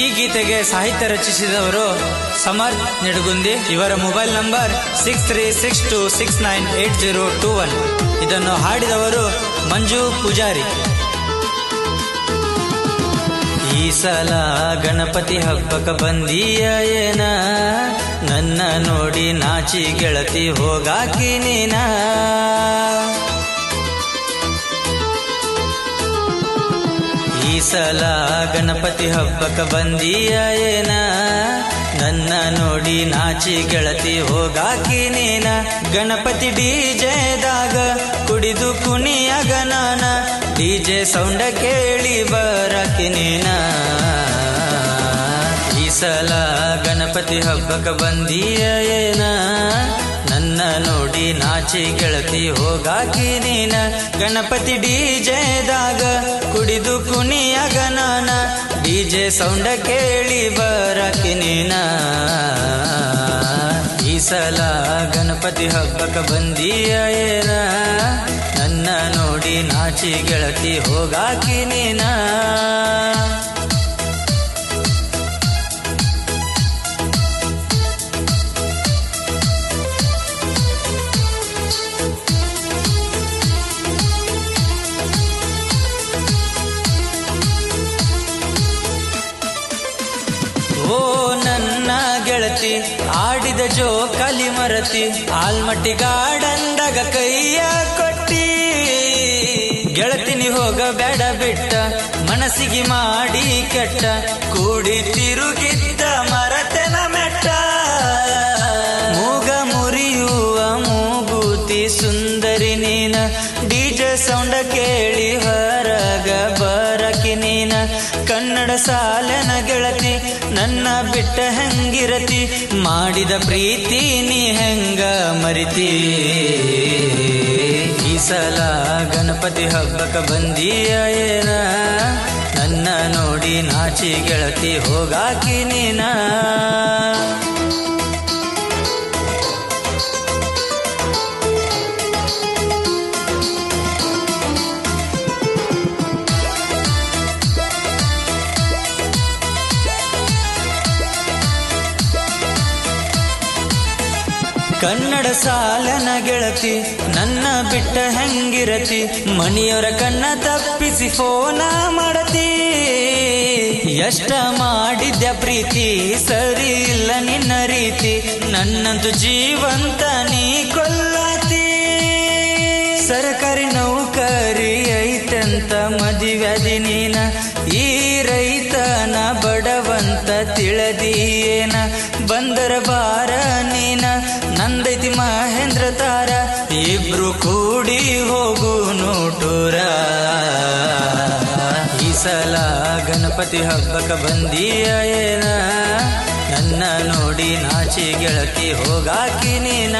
ಈ ಗೀತೆಗೆ ಸಾಹಿತ್ಯ ರಚಿಸಿದವರು ಸಮರ್ ನಿಡುಗುಂದಿ. ಇವರ mobile number six three six two six nine eight zero two one ಇದನ್ನು ಹಾಡಿದವರು ಮಂಜು ಪೂಜಾರಿ. ಈ ಸಲ ಗಣಪತಿ ಹಬ್ಬಕ ಬಂದೀಯ ಏನ? ನನ್ನ ನೋಡಿ ನಾಚಿ ಗೆಳತಿ ಹೋಗಾಕಿ ನೀನ? ಸಲ ಗಣಪತಿ ಹಬ್ಬಕ ಬಂದೀಯ ಏನ? ನನ್ನ ನೋಡಿ ನಾಚಿ ಗೆಳತಿ ಹೋಗಾಕಿ ನೀನ. ಗಣಪತಿ ಡಿಜೆದಾಗ ಕುಡಿದು ಕುಣಿಯಗ ಡಿ ಡಿಜೆ ಸೌಂಡ ಕೇಳಿ ಬರಕಿ ನೀನ. ಈ ಸಲ ಗಣಪತಿ ಹಬ್ಬಕ ಬಂದೀಯ ಏನ? ನನ್ನ ನೋಡಿ ನಾಚಿ ಗೆಳತಿ ಹೋಗಾಕಿ ನೀನ. ಗಣಪತಿ ಡಿಜೆದಾಗ ಡಿಜೆ ಸೌಂಡ ಕೇಳಿ ಬರಕಿ ನೀನ? ಈ ಸಲ ಗಣಪತಿ ಹಬ್ಬಕ್ಕೆ ಬಂದೀಯ ಏನ? ನನ್ನ ನೋಡಿ ನಾಚಿ ಗೆಳತಿ ಹೋಗಾಕಿ ನೀನ? ಆಡಿದ ಜೋ ಕಲಿ ಮರತಿ, ಆಲ್ಮಟ್ಟಿ ಗಾರ್ಡನ್ದಾಗ ಕೈಯ ಕೊಟ್ಟಿ. ಗೆಳತಿನಿ ಹೋಗ ಬೇಡ ಬಿಟ್ಟ, ಮನಸ್ಸಿಗೆ ಮಾಡಿ ಕೆಟ್ಟ, ಕೂಡಿ ತಿರುಗಿದ್ದ ಮರತೆನ ಮೆಟ್ಟ. ಮೂಗ ಮುರಿಯುವ ಮೂಗೂತಿ ಸುಂದರಿ ನೀನ ಡಿಜೆ ಸೌಂಡ ಕೇಳಿ ಹೊರಗ ಬರಕಿ ನೀನ ಕನ್ನಡ ಸಾಲನ ಗೆಳತಿ, ನನ್ನ ಬಿಟ್ಟ ಹೆಂಗಿರತಿ? ಮಾಡಿದ ಪ್ರೀತಿ ನೀ ಹೆಂಗ ಮರಿತಿ? ಈ ಸಲ ಗಣಪತಿ ಹಬ್ಬಕ್ಕೆ ಬಂದೀಯ ಏನ? ನನ್ನ ನೋಡಿ ನಾಚಿ ಗೆಳತಿ ಹೋಗಾಕಿ ನೀನ? ಕನ್ನಡ ಸಾಲನ ಗೆಳತಿ, ನನ್ನ ಬಿಟ್ಟ ಹೆಂಗಿರತಿ? ಮಣಿಯವರ ಕಣ್ಣ ತಪ್ಪಿಸಿ ಫೋನ ಮಾಡತಿ. ಎಷ್ಟ ಮಾಡಿದ್ಯ ಪ್ರೀತಿ? ಸರಿ ಇಲ್ಲ ನಿನ್ನ ರೀತಿ. ನನ್ನದು ಜೀವಂತ ನೀ ಕೊಲ್ಲತಿ. ಸರ್ಕಾರಿ ನೌಕರಿ ಐತಂತ ಮದುವೆದಿ ನೀನ? ಈ ರೈತನ ಬಡವಂತ ತಿಳದಿಯೇನ ಬಂದರ ನಂದೈತಿ ಮಹೇಂದ್ರ ತಾರ, ಇಬ್ರು ಕೂಡಿ ಹೋಗು ನೋಟೂರ. ಈ ಸಲ ಗಣಪತಿ ಹಬ್ಬಕ ಬಂದೀಯ ಏನ? ನನ್ನ ನೋಡಿ ನಾಚಿ ಗೆಳತಿ ಹೋಗಾಕಿ ನೀನ?